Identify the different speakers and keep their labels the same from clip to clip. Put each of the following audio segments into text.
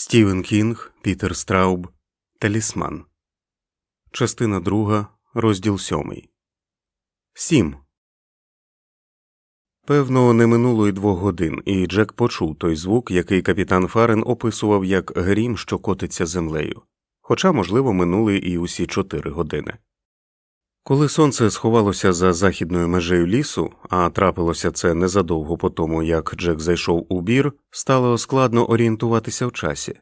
Speaker 1: Стівен Кінг, Пітер Страуб, Талісман. Частина друга, розділ сьомий. Сім. Певно, не минуло й двох годин, і Джек почув той звук, який капітан Фарен описував як грім, що котиться землею. Хоча, можливо, минули і усі чотири години. Коли сонце сховалося за західною межею лісу, а трапилося це незадовго по тому, як Джек зайшов у бір, стало складно орієнтуватися в часі.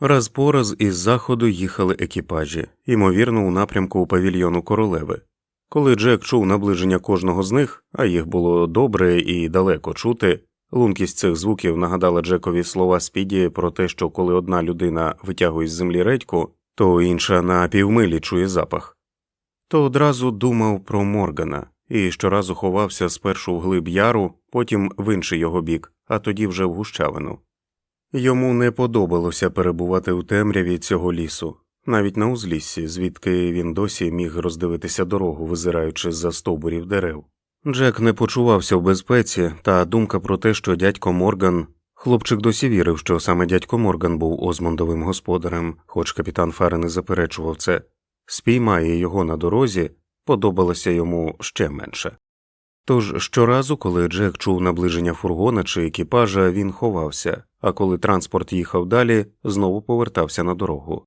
Speaker 1: Раз по раз із заходу їхали екіпажі, ймовірно, у напрямку павільйону королеви. Коли Джек чув наближення кожного з них, а їх було добре і далеко чути, лункість цих звуків нагадала Джекові слова Спіді про те, що коли одна людина витягує з землі редьку, то інша на півмилі чує запах то одразу думав про Моргана і щоразу ховався спершу в глиб яру, потім в інший його бік, а тоді вже в гущавину. Йому не подобалося перебувати у темряві цього лісу, навіть на узліссі, звідки він досі міг роздивитися дорогу, визираючи з за стовбурів дерев. Джек не почувався в безпеці, та думка про те, що дядько Морган. Хлопчик досі вірив, що саме дядько Морган був Озмондовим господарем, хоч капітан Фари не заперечував це, спіймає його на дорозі, подобалося йому ще менше. Тож щоразу, коли Джек чув наближення фургона чи екіпажа, він ховався, а коли транспорт їхав далі, знову повертався на дорогу.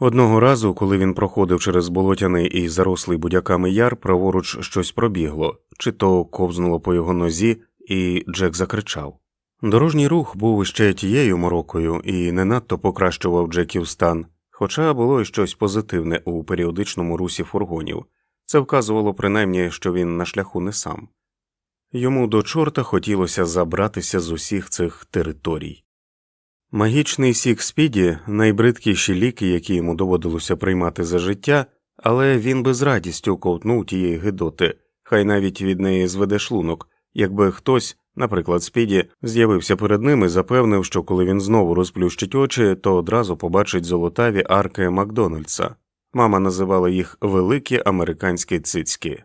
Speaker 1: Одного разу, коли він проходив через болотяний і зарослий будяками яр, праворуч щось пробігло, чи то ковзнуло по його нозі, і Джек закричав. Дорожній рух був ще тією морокою і не надто покращував Джеків стан, Хоча було й щось позитивне у періодичному русі фургонів, це вказувало принаймні, що він на шляху не сам. Йому до чорта хотілося забратися з усіх цих територій. Магічний сік спіді найбридкіші ліки, які йому доводилося приймати за життя, але він би з радістю ковтнув тієї гидоти, хай навіть від неї зведе шлунок, якби хтось Наприклад, Спіді з'явився перед ним і запевнив, що коли він знову розплющить очі, то одразу побачить золотаві арки Макдональдса. Мама називала їх великі американські цицьки.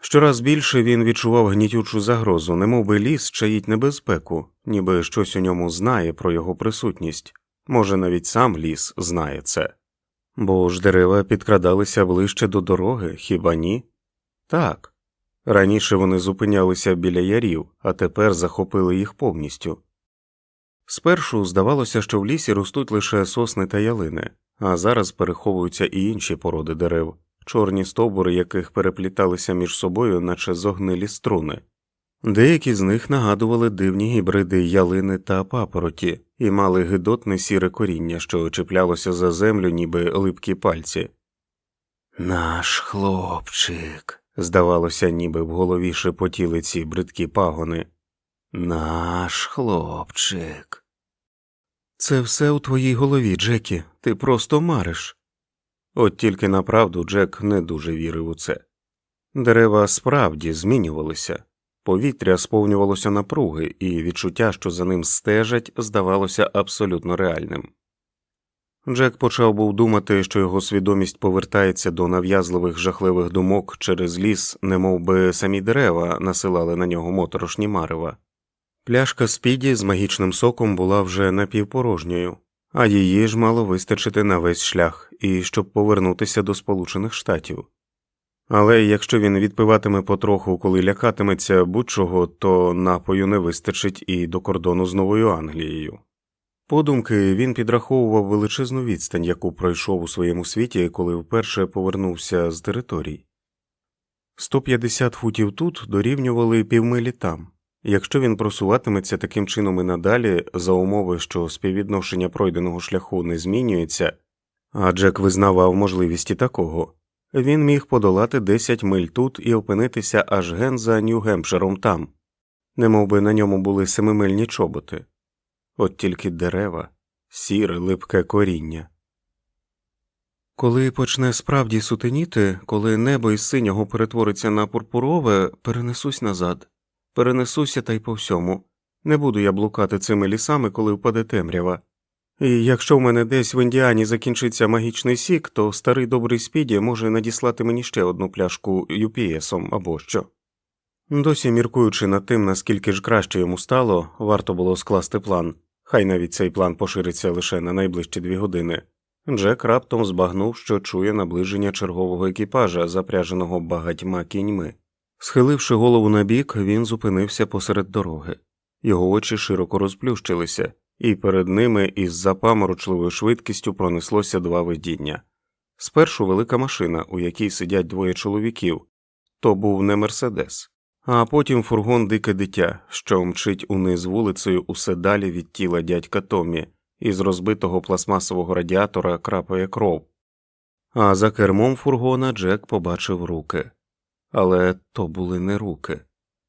Speaker 1: Щораз більше він відчував гнітючу загрозу, немов би ліс чаїть небезпеку, ніби щось у ньому знає про його присутність. Може, навіть сам ліс знає це. Бо ж дерева підкрадалися ближче до дороги, хіба ні? Так. Раніше вони зупинялися біля ярів, а тепер захопили їх повністю. Спершу здавалося, що в лісі ростуть лише сосни та ялини, а зараз переховуються і інші породи дерев, чорні стовбури яких перепліталися між собою, наче зогнилі струни. Деякі з них нагадували дивні гібриди ялини та папороті і мали гидотне сіре коріння, що чіплялося за землю, ніби липкі пальці. Наш хлопчик здавалося, ніби в голові шепотіли ці бридкі пагони. Наш хлопчик. Це все у твоїй голові, Джекі, ти просто мариш. От тільки направду Джек не дуже вірив у це. Дерева справді змінювалися, повітря сповнювалося напруги, і відчуття, що за ним стежать, здавалося абсолютно реальним. Джек почав був думати, що його свідомість повертається до нав'язливих жахливих думок через ліс, немов би самі дерева насилали на нього моторошні марева. Пляшка спіді з магічним соком була вже напівпорожньою, а її ж мало вистачити на весь шлях і щоб повернутися до Сполучених Штатів. Але якщо він відпиватиме потроху, коли лякатиметься будь-чого, то напою не вистачить і до кордону з Новою Англією. Подумки він підраховував величезну відстань, яку пройшов у своєму світі, коли вперше повернувся з територій. 150 футів тут дорівнювали півмилі там. Якщо він просуватиметься таким чином і надалі, за умови, що співвідношення пройденого шляху не змінюється, а Джек визнавав можливість і такого, він міг подолати 10 миль тут і опинитися аж ген за Нью-Гемпширом там, немовби на ньому були семимильні чоботи от тільки дерева, сіре липке коріння. Коли почне справді сутеніти, коли небо із синього перетвориться на пурпурове, перенесусь назад, перенесуся та й по всьому. Не буду я блукати цими лісами, коли впаде темрява. І якщо в мене десь в Індіані закінчиться магічний сік, то старий добрий спіді може надіслати мені ще одну пляшку UPS-ом або що. Досі міркуючи над тим, наскільки ж краще йому стало, варто було скласти план. Хай навіть цей план пошириться лише на найближчі дві години. Джек раптом збагнув, що чує наближення чергового екіпажа, запряженого багатьма кіньми. Схиливши голову набік, він зупинився посеред дороги. Його очі широко розплющилися, і перед ними із запаморочливою швидкістю пронеслося два видіння. Спершу велика машина, у якій сидять двоє чоловіків, то був не Мерседес, а потім фургон дике дитя, що мчить униз вулицею усе далі від тіла дядька Томі, із розбитого пластмасового радіатора крапає кров. А за кермом фургона Джек побачив руки. Але то були не руки,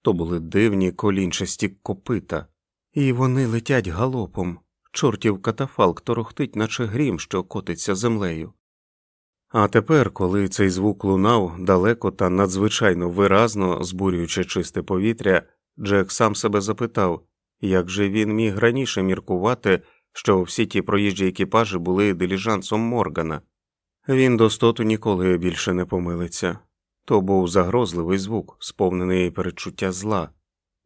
Speaker 1: то були дивні колінчасті копита, і вони летять галопом. Чортів катафалк торохтить, наче грім, що котиться землею. А тепер, коли цей звук лунав далеко та надзвичайно виразно, збурюючи чисте повітря, Джек сам себе запитав, як же він міг раніше міркувати, що всі ті проїжджі екіпажі були диліжансом Моргана. Він до стоту ніколи більше не помилиться. То був загрозливий звук, сповнений передчуття зла.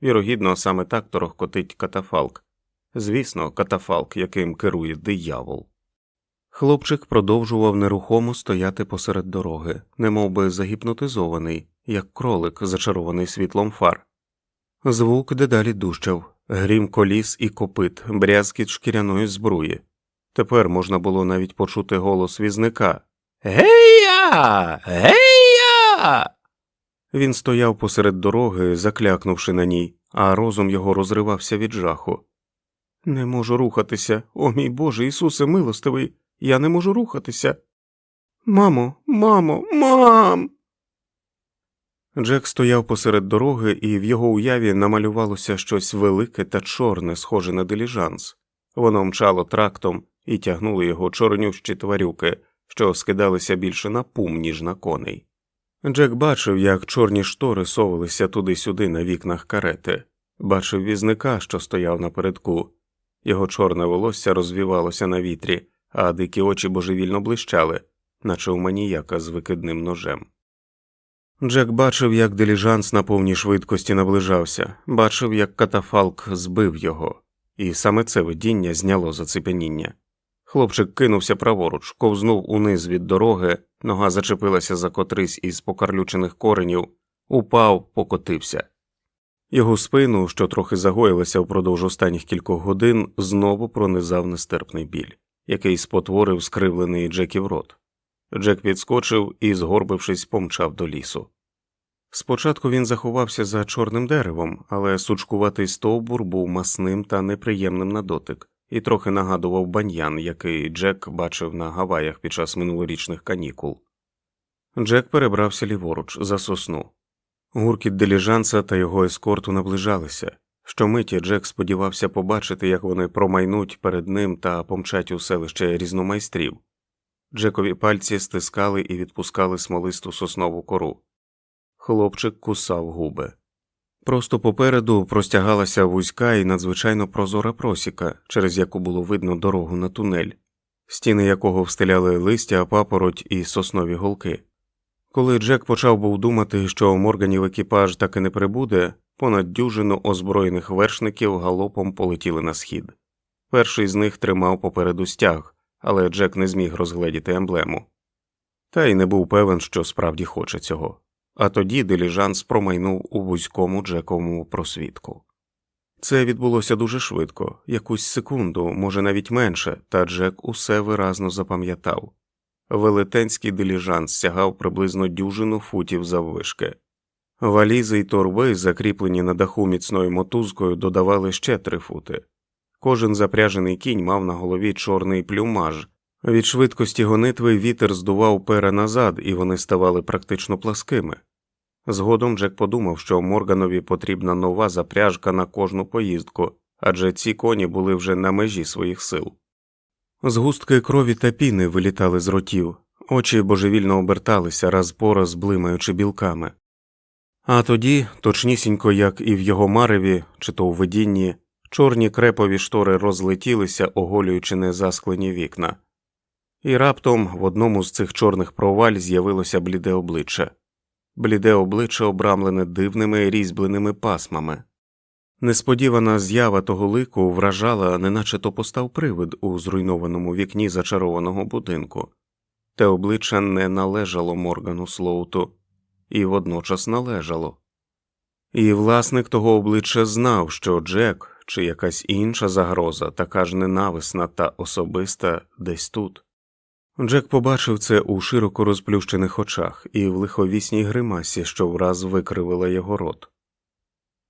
Speaker 1: Вірогідно, саме так торохкотить катафалк. Звісно, катафалк, яким керує диявол. Хлопчик продовжував нерухомо стояти посеред дороги, немовби загіпнотизований, як кролик, зачарований світлом фар. Звук дедалі дужчав, грім коліс і копит, брязкіт шкіряної збруї. Тепер можна було навіть почути голос візника Гея! Гея! Він стояв посеред дороги, заклякнувши на ній, а розум його розривався від жаху. Не можу рухатися, о мій Боже Ісусе милостивий, я не можу рухатися. Мамо, мамо, мам. Джек стояв посеред дороги, і в його уяві намалювалося щось велике та чорне, схоже на диліжанс. Воно мчало трактом і тягнули його чорнющі тварюки, що скидалися більше на пум, ніж на коней. Джек бачив, як чорні штори совалися туди-сюди на вікнах карети, бачив візника, що стояв напередку. Його чорне волосся розвівалося на вітрі, а дикі очі божевільно блищали, наче у маніяка з викидним ножем. Джек бачив, як диліжанс на повній швидкості наближався, бачив, як катафалк збив його, і саме це видіння зняло зацепеніння. Хлопчик кинувся праворуч, ковзнув униз від дороги, нога зачепилася за котрись із покарлючених коренів, упав, покотився. Його спину, що трохи загоїлася впродовж останніх кількох годин, знову пронизав нестерпний біль, який спотворив скривлений Джеків рот. Джек підскочив і, згорбившись, помчав до лісу. Спочатку він заховався за чорним деревом, але сучкуватий стовбур був масним та неприємним на дотик і трохи нагадував баньян, який Джек бачив на Гаваях під час минулорічних канікул. Джек перебрався ліворуч за сосну. Гуркіт диліжанса та його ескорту наближалися. Щомиті Джек сподівався побачити, як вони промайнуть перед ним та помчать у селище різномайстрів. Джекові пальці стискали і відпускали смолисту соснову кору. Хлопчик кусав губи. Просто попереду простягалася вузька і надзвичайно прозора просіка, через яку було видно дорогу на тунель, стіни якого встиляли листя, папороть і соснові голки. Коли Джек почав був думати, що морганів екіпаж таки не прибуде, понад дюжину озброєних вершників галопом полетіли на схід. Перший з них тримав попереду стяг, але Джек не зміг розгледіти емблему. Та й не був певен, що справді хоче цього. А тоді диліжанс промайнув у вузькому Джековому просвітку. Це відбулося дуже швидко, якусь секунду, може навіть менше, та Джек усе виразно запам'ятав. Велетенський диліжанс сягав приблизно дюжину футів заввишки. Валізи й торби, закріплені на даху міцною мотузкою, додавали ще три фути. Кожен запряжений кінь мав на голові чорний плюмаж. Від швидкості гонитви вітер здував пера назад, і вони ставали практично пласкими. Згодом Джек подумав, що Морганові потрібна нова запряжка на кожну поїздку, адже ці коні були вже на межі своїх сил. Згустки крові та піни вилітали з ротів, очі божевільно оберталися раз по раз блимаючи білками. А тоді, точнісінько як і в його мареві, чи то у видінні, чорні крепові штори розлетілися, оголюючи незасклені вікна, і раптом в одному з цих чорних проваль з'явилося бліде обличчя. Бліде обличчя обрамлене дивними різьбленими пасмами. Несподівана з'ява того лику вражала, неначе то постав привид у зруйнованому вікні зачарованого будинку, те обличчя не належало Моргану Слоуту і водночас належало. І власник того обличчя знав, що Джек чи якась інша загроза, така ж ненависна та особиста, десь тут. Джек побачив це у широко розплющених очах і в лиховісній гримасі, що враз викривила його рот.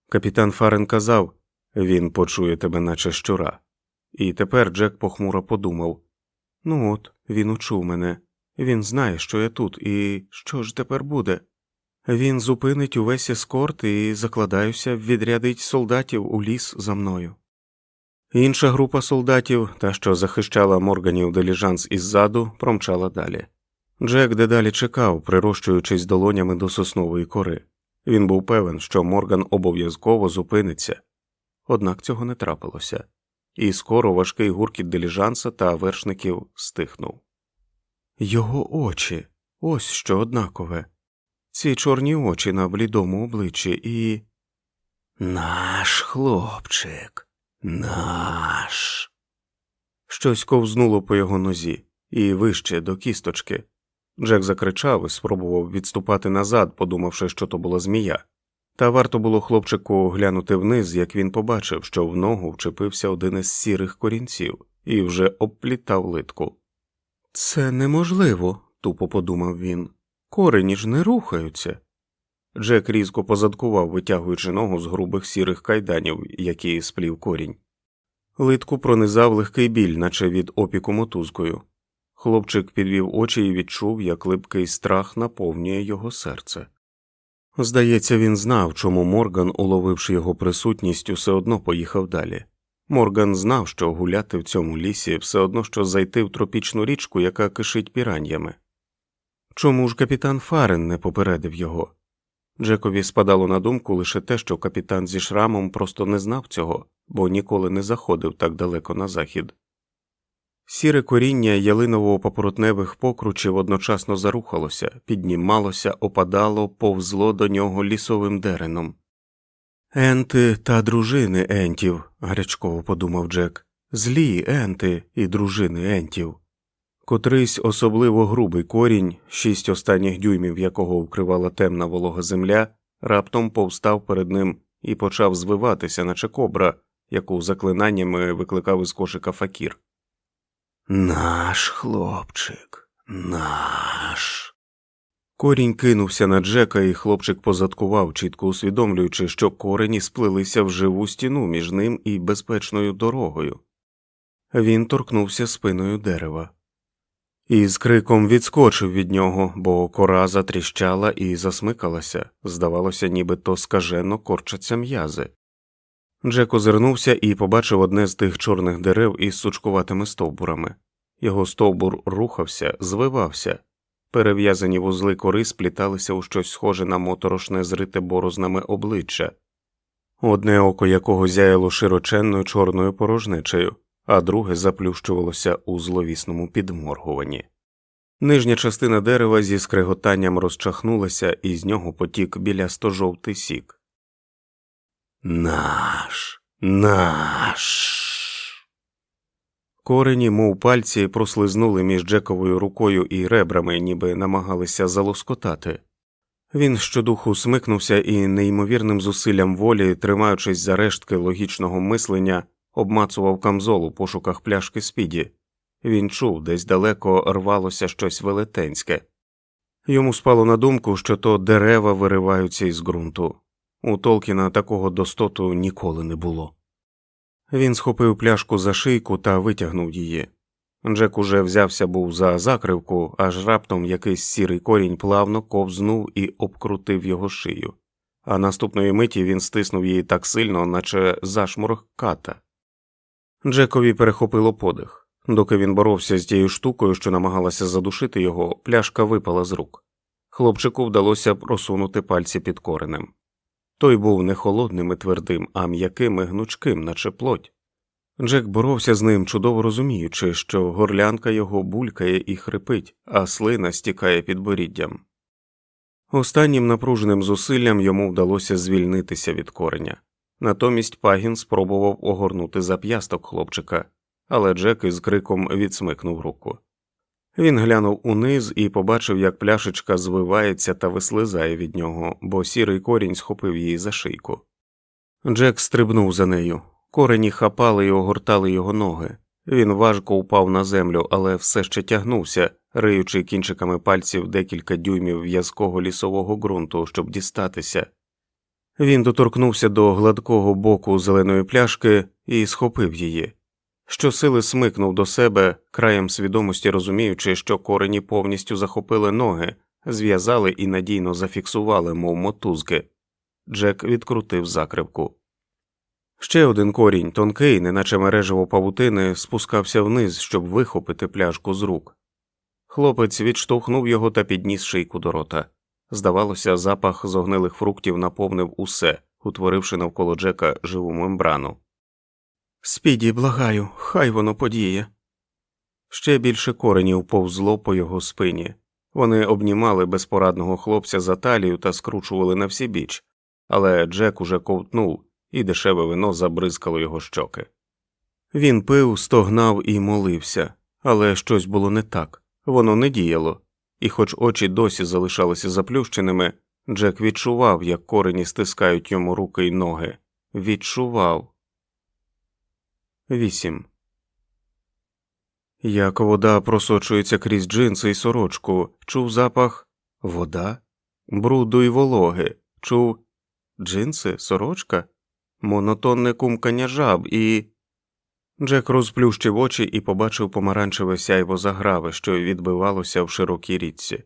Speaker 1: Капітан Фарен казав він почує тебе, наче щура. І тепер Джек похмуро подумав ну от, він учув мене, він знає, що я тут, і що ж тепер буде? Він зупинить увесь ескорт і, закладаюся, відрядить солдатів у ліс за мною. Інша група солдатів, та що захищала Морганів деліжанс іззаду, промчала далі. Джек дедалі чекав, прирощуючись долонями до соснової кори. Він був певен, що Морган обов'язково зупиниться, однак цього не трапилося, і скоро важкий гуркіт деліжанса та вершників стихнув. Його очі ось що однакове, ці чорні очі на блідому обличчі і. Наш хлопчик, наш. Щось ковзнуло по його нозі, і вище до кісточки. Джек закричав і спробував відступати назад, подумавши, що то була змія. Та варто було хлопчику глянути вниз, як він побачив, що в ногу вчепився один із сірих корінців і вже обплітав литку. Це неможливо, тупо подумав він. Корені ж не рухаються. Джек різко позадкував, витягуючи ногу з грубих сірих кайданів, які сплів корінь. Литку пронизав легкий біль, наче від опіку мотузкою. Хлопчик підвів очі і відчув, як липкий страх наповнює його серце. Здається, він знав, чому Морган, уловивши його присутність, усе одно поїхав далі. Морган знав, що гуляти в цьому лісі все одно що зайти в тропічну річку, яка кишить піраньями. Чому ж капітан Фарен не попередив його? Джекові спадало на думку лише те, що капітан зі шрамом просто не знав цього, бо ніколи не заходив так далеко на захід. Сіре коріння ялиново-папоротневих покручів одночасно зарухалося, піднімалося, опадало, повзло до нього лісовим дереном. Енти та дружини ентів, гарячково подумав Джек, злі енти і дружини ентів. Котрийсь особливо грубий корінь, шість останніх дюймів якого вкривала темна волога земля, раптом повстав перед ним і почав звиватися, наче кобра, яку заклинаннями викликав із кошика факір. Наш хлопчик, наш. Корінь кинувся на Джека, і хлопчик позадкував, чітко усвідомлюючи, що корені сплелися в живу стіну між ним і безпечною дорогою. Він торкнувся спиною дерева і з криком відскочив від нього, бо кора затріщала і засмикалася, здавалося, ніби то скажено корчаться м'язи. Джек озирнувся і побачив одне з тих чорних дерев із сучкуватими стовбурами. Його стовбур рухався, звивався, перев'язані вузли кори спліталися у щось схоже на моторошне зрите борознами обличчя, одне око якого зяяло широченною чорною порожнечею, а друге заплющувалося у зловісному підморгуванні. Нижня частина дерева зі скреготанням розчахнулася, і з нього потік білясто жовтий сік. Наш, наш. Корені, мов пальці, прослизнули між Джековою рукою і ребрами, ніби намагалися залоскотати. Він щодуху смикнувся і неймовірним зусиллям волі, тримаючись за рештки логічного мислення, обмацував камзол у пошуках пляшки спіді. Він чув, десь далеко рвалося щось велетенське. Йому спало на думку, що то дерева вириваються із ґрунту. У Толкіна такого достоту ніколи не було. Він схопив пляшку за шийку та витягнув її. Джек уже взявся був за закривку, аж раптом якийсь сірий корінь плавно ковзнув і обкрутив його шию, а наступної миті він стиснув її так сильно, наче зашморг ката. Джекові перехопило подих. Доки він боровся з тією штукою, що намагалася задушити його, пляшка випала з рук. Хлопчику вдалося просунути пальці під коренем. Той був не холодним і твердим, а м'яким і гнучким, наче плоть. Джек боровся з ним, чудово розуміючи, що горлянка його булькає і хрипить, а слина стікає під боріддям. Останнім напруженим зусиллям йому вдалося звільнитися від кореня. Натомість Пагін спробував огорнути зап'ясток хлопчика, але Джек із криком відсмикнув руку. Він глянув униз і побачив, як пляшечка звивається та вислизає від нього, бо сірий корінь схопив її за шийку. Джек стрибнув за нею. Корені хапали і огортали його ноги. Він важко упав на землю, але все ще тягнувся, риючи кінчиками пальців декілька дюймів в'язкого лісового ґрунту, щоб дістатися. Він доторкнувся до гладкого боку зеленої пляшки і схопив її. Щосили смикнув до себе, краєм свідомості розуміючи, що корені повністю захопили ноги, зв'язали і надійно зафіксували, мов мотузки. Джек відкрутив закривку. Ще один корінь, тонкий, неначе мережево павутини, спускався вниз, щоб вихопити пляшку з рук. Хлопець відштовхнув його та підніс шийку до рота. Здавалося, запах зогнилих фруктів наповнив усе, утворивши навколо Джека живу мембрану. Спіді, благаю, хай воно подіє. Ще більше коренів повзло по його спині. Вони обнімали безпорадного хлопця за талію та скручували на всі біч, але Джек уже ковтнув, і дешеве вино забризкало його щоки. Він пив, стогнав і молився, але щось було не так, воно не діяло, і, хоч очі досі залишалися заплющеними, Джек відчував, як корені стискають йому руки й ноги. Відчував. Вісім. Як вода просочується крізь джинси й сорочку, чув запах вода, бруду й вологи, чув джинси, сорочка, монотонне кумкання жаб і. Джек розплющив очі і побачив помаранчеве сяйво заграви, що відбивалося в широкій річці.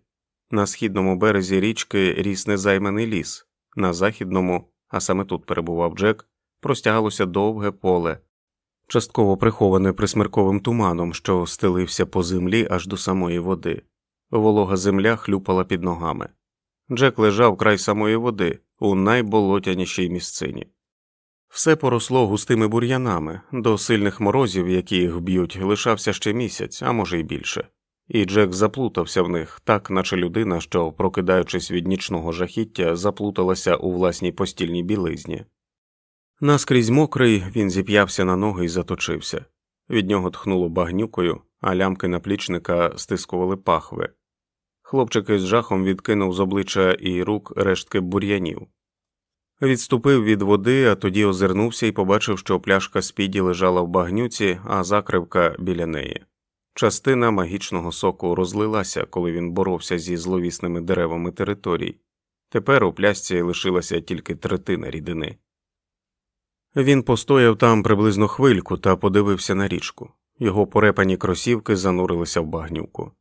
Speaker 1: На східному березі річки ріс незайманий ліс, на західному, а саме тут перебував Джек, простягалося довге поле, частково приховане присмерковим туманом, що стелився по землі аж до самої води. Волога земля хлюпала під ногами. Джек лежав край самої води у найболотянішій місцині. Все поросло густими бур'янами, до сильних морозів, які їх б'ють, лишався ще місяць, а може й більше, і Джек заплутався в них, так наче людина, що, прокидаючись від нічного жахіття, заплуталася у власній постільній білизні. Наскрізь мокрий він зіп'явся на ноги і заточився. Від нього тхнуло багнюкою, а лямки наплічника стискували пахви. Хлопчик із жахом відкинув з обличчя і рук рештки бур'янів. Відступив від води, а тоді озирнувся і побачив, що пляшка спіді лежала в багнюці, а закривка біля неї. Частина магічного соку розлилася, коли він боровся зі зловісними деревами територій. Тепер у плясці лишилася тільки третина рідини. Він постояв там приблизно хвильку та подивився на річку. Його порепані кросівки занурилися в багнюку.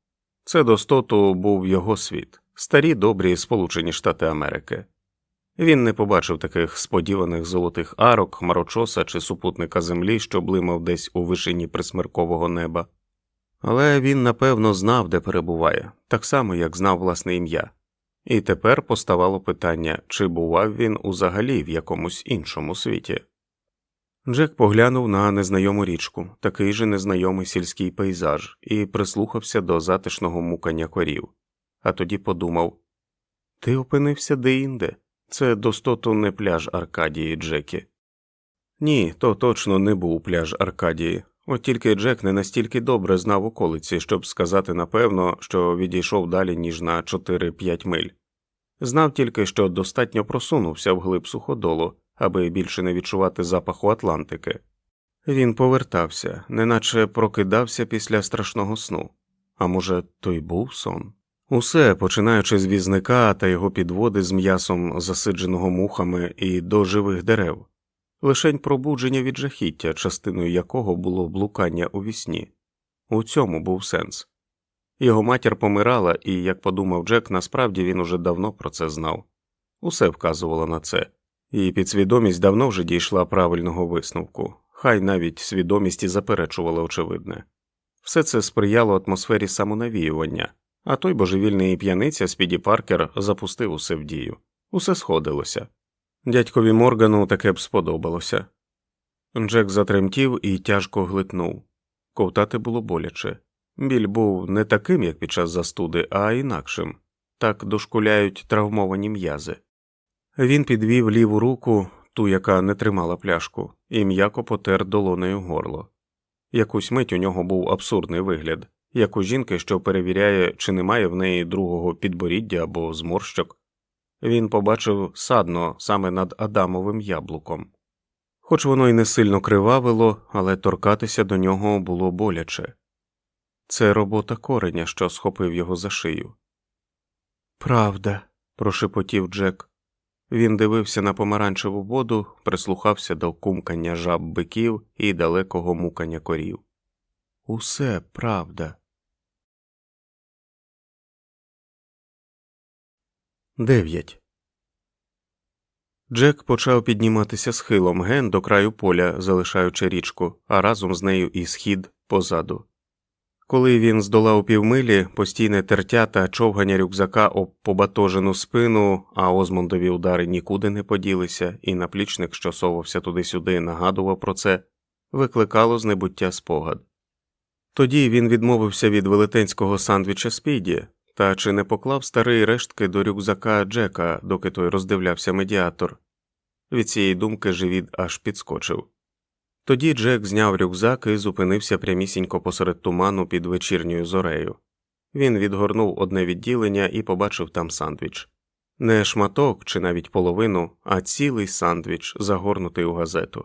Speaker 1: Це достоту був його світ, старі добрі Сполучені Штати Америки. Він не побачив таких сподіваних золотих арок, хмарочоса чи супутника землі, що блимав десь у вишині присмеркового неба. Але він напевно знав, де перебуває, так само, як знав власне ім'я. І тепер поставало питання, чи бував він узагалі в якомусь іншому світі. Джек поглянув на незнайому річку, такий же незнайомий сільський пейзаж, і прислухався до затишного мукання корів, а тоді подумав Ти опинився де-інде. Це достоту не пляж Аркадії, Джекі. Ні, то точно не був пляж Аркадії, от тільки Джек не настільки добре знав околиці, щоб сказати напевно, що відійшов далі, ніж на 4-5 миль. Знав тільки, що достатньо просунувся вглиб суходолу, аби більше не відчувати запаху Атлантики. Він повертався, неначе прокидався після страшного сну. А може, то й був сон? Усе, починаючи з візника та його підводи з м'ясом, засидженого мухами і до живих дерев, лишень пробудження від жахіття, частиною якого було блукання у вісні. У цьому був сенс. Його матір помирала, і, як подумав Джек, насправді він уже давно про це знав. Усе вказувало на це, і підсвідомість давно вже дійшла правильного висновку, хай навіть свідомість і заперечувала очевидне. Все це сприяло атмосфері самонавіювання. А той божевільний п'яниця Спіді Паркер запустив усе в дію, усе сходилося. Дядькові Моргану таке б сподобалося. Джек затремтів і тяжко глитнув. Ковтати було боляче. Біль був не таким, як під час застуди, а інакшим так дошкуляють травмовані м'язи. Він підвів ліву руку, ту, яка не тримала пляшку, і м'яко потер долонею горло. Якусь мить у нього був абсурдний вигляд, як у жінки, що перевіряє, чи немає в неї другого підборіддя або зморщок. Він побачив садно саме над Адамовим яблуком. Хоч воно й не сильно кривавило, але торкатися до нього було боляче. Це робота кореня, що схопив його за шию. Правда, прошепотів Джек. Він дивився на помаранчеву воду, прислухався до кумкання жаб биків і далекого мукання корів. Усе правда. Дев'ять. Джек почав підніматися схилом ген до краю поля, залишаючи річку, а разом з нею і схід позаду. Коли він здолав півмилі, постійне тертя та човгання рюкзака об побатожену спину, а Озмондові удари нікуди не поділися, і наплічник, що совався туди-сюди, нагадував про це, викликало з небуття спогад. Тоді він відмовився від велетенського сандвіча Спіді, та чи не поклав старий рештки до рюкзака Джека, доки той роздивлявся медіатор. Від цієї думки живіт аж підскочив. Тоді Джек зняв рюкзак і зупинився прямісінько посеред туману під вечірньою зорею. Він відгорнув одне відділення і побачив там сандвіч. Не шматок чи навіть половину, а цілий сандвіч, загорнутий у газету.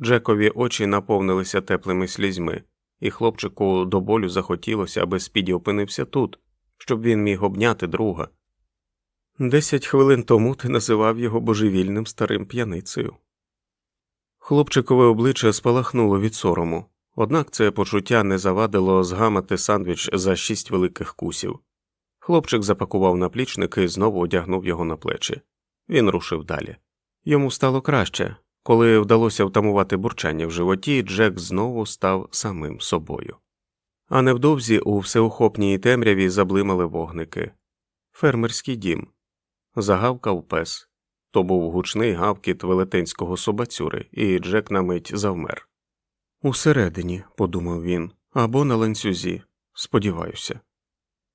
Speaker 1: Джекові очі наповнилися теплими слізьми, і хлопчику до болю захотілося, аби Спіді опинився тут, щоб він міг обняти друга. Десять хвилин тому ти називав його божевільним старим п'яницею. Хлопчикове обличчя спалахнуло від сорому, однак це почуття не завадило згамати сандвіч за шість великих кусів. Хлопчик запакував наплічник і знову одягнув його на плечі. Він рушив далі. Йому стало краще. Коли вдалося втамувати бурчання в животі, Джек знову став самим собою. А невдовзі у всеохопній темряві заблимали вогники. Фермерський дім. Загавкав пес. То був гучний гавкіт велетенського собацюри, і Джек на мить завмер. Усередині, подумав він, або на ланцюзі, сподіваюся.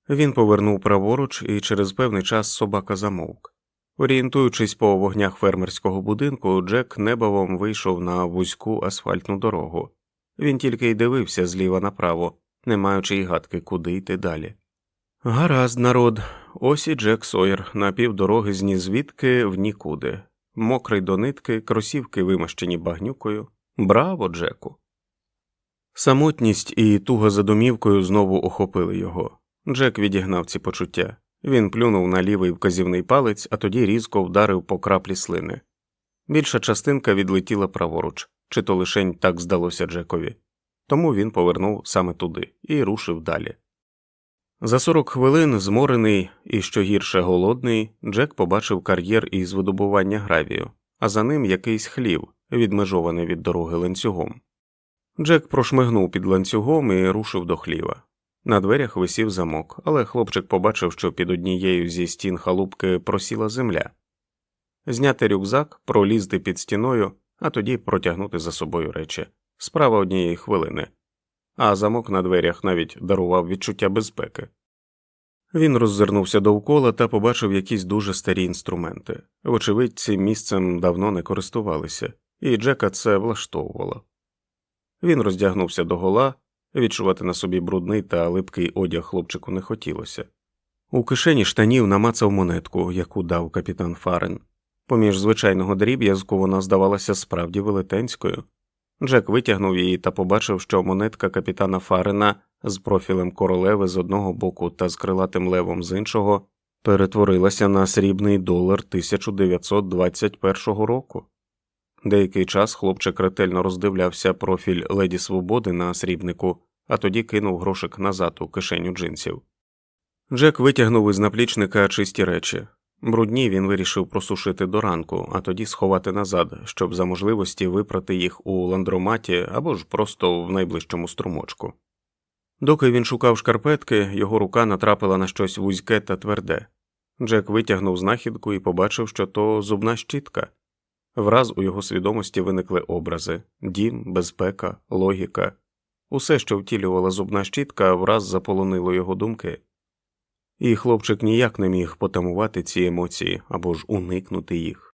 Speaker 1: Він повернув праворуч, і через певний час собака замовк. Орієнтуючись по вогнях фермерського будинку, Джек небавом вийшов на вузьку асфальтну дорогу. Він тільки й дивився зліва направо, не маючи й гадки, куди йти далі. Гаразд, народ, ось і Джек Сойер на півдороги з нізвідки в нікуди, мокрий до нитки, кросівки вимащені багнюкою. Браво, Джеку! Самотність і туга за домівкою знову охопили його. Джек відігнав ці почуття. Він плюнув на лівий вказівний палець, а тоді різко вдарив по краплі слини. Більша частинка відлетіла праворуч, чи то лишень так здалося Джекові. Тому він повернув саме туди і рушив далі. За 40 хвилин, зморений і що гірше голодний, Джек побачив кар'єр із видобування гравію, а за ним якийсь хлів, відмежований від дороги ланцюгом. Джек прошмигнув під ланцюгом і рушив до хліва. На дверях висів замок, але хлопчик побачив, що під однією зі стін халупки просіла земля. Зняти рюкзак, пролізти під стіною, а тоді протягнути за собою речі справа однієї хвилини, а замок на дверях навіть дарував відчуття безпеки. Він роззирнувся довкола та побачив якісь дуже старі інструменти. Вочевидь, цим місцем давно не користувалися, і Джека це влаштовувало. Він роздягнувся догола, відчувати на собі брудний та липкий одяг хлопчику не хотілося. У кишені штанів намацав монетку, яку дав капітан Фарен. Поміж звичайного дріб'язку вона здавалася справді велетенською. Джек витягнув її та побачив, що монетка капітана Фарена з профілем королеви з одного боку та з крилатим левом з іншого перетворилася на срібний долар 1921 року. Деякий час хлопчик ретельно роздивлявся профіль леді свободи на срібнику, а тоді кинув грошик назад у кишеню джинсів. Джек витягнув із наплічника чисті речі. Брудні він вирішив просушити до ранку, а тоді сховати назад, щоб за можливості випрати їх у ландроматі або ж просто в найближчому струмочку. Доки він шукав шкарпетки, його рука натрапила на щось вузьке та тверде. Джек витягнув знахідку і побачив, що то зубна щітка. Враз у його свідомості виникли образи дім, безпека, логіка. Усе, що втілювала зубна щітка, враз заполонило його думки і хлопчик ніяк не міг потамувати ці емоції або ж уникнути їх.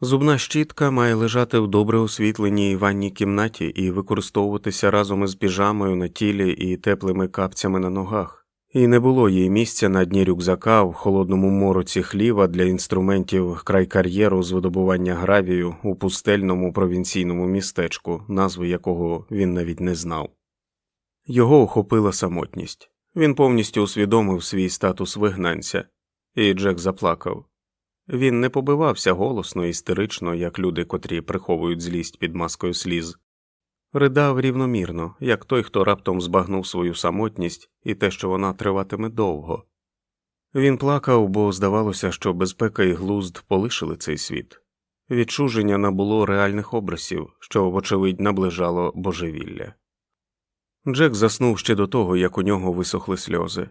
Speaker 1: Зубна щітка має лежати в добре освітленій ванній кімнаті і використовуватися разом із піжамою на тілі і теплими капцями на ногах, і не було їй місця на дні рюкзака в холодному мороці хліва для інструментів край кар'єру з видобування гравію у пустельному провінційному містечку, назви якого він навіть не знав. Його охопила самотність. Він повністю усвідомив свій статус вигнанця, і Джек заплакав. Він не побивався голосно істерично, як люди, котрі приховують злість під маскою сліз. Ридав рівномірно, як той, хто раптом збагнув свою самотність і те, що вона триватиме довго. Він плакав, бо здавалося, що безпека і глузд полишили цей світ. Відчуження набуло реальних образів, що, вочевидь, наближало божевілля. Джек заснув ще до того, як у нього висохли сльози.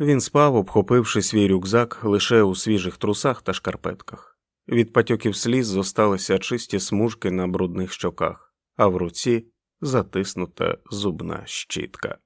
Speaker 1: Він спав, обхопивши свій рюкзак лише у свіжих трусах та шкарпетках. Від патьоків сліз зосталися чисті смужки на брудних щоках, а в руці затиснута зубна щітка.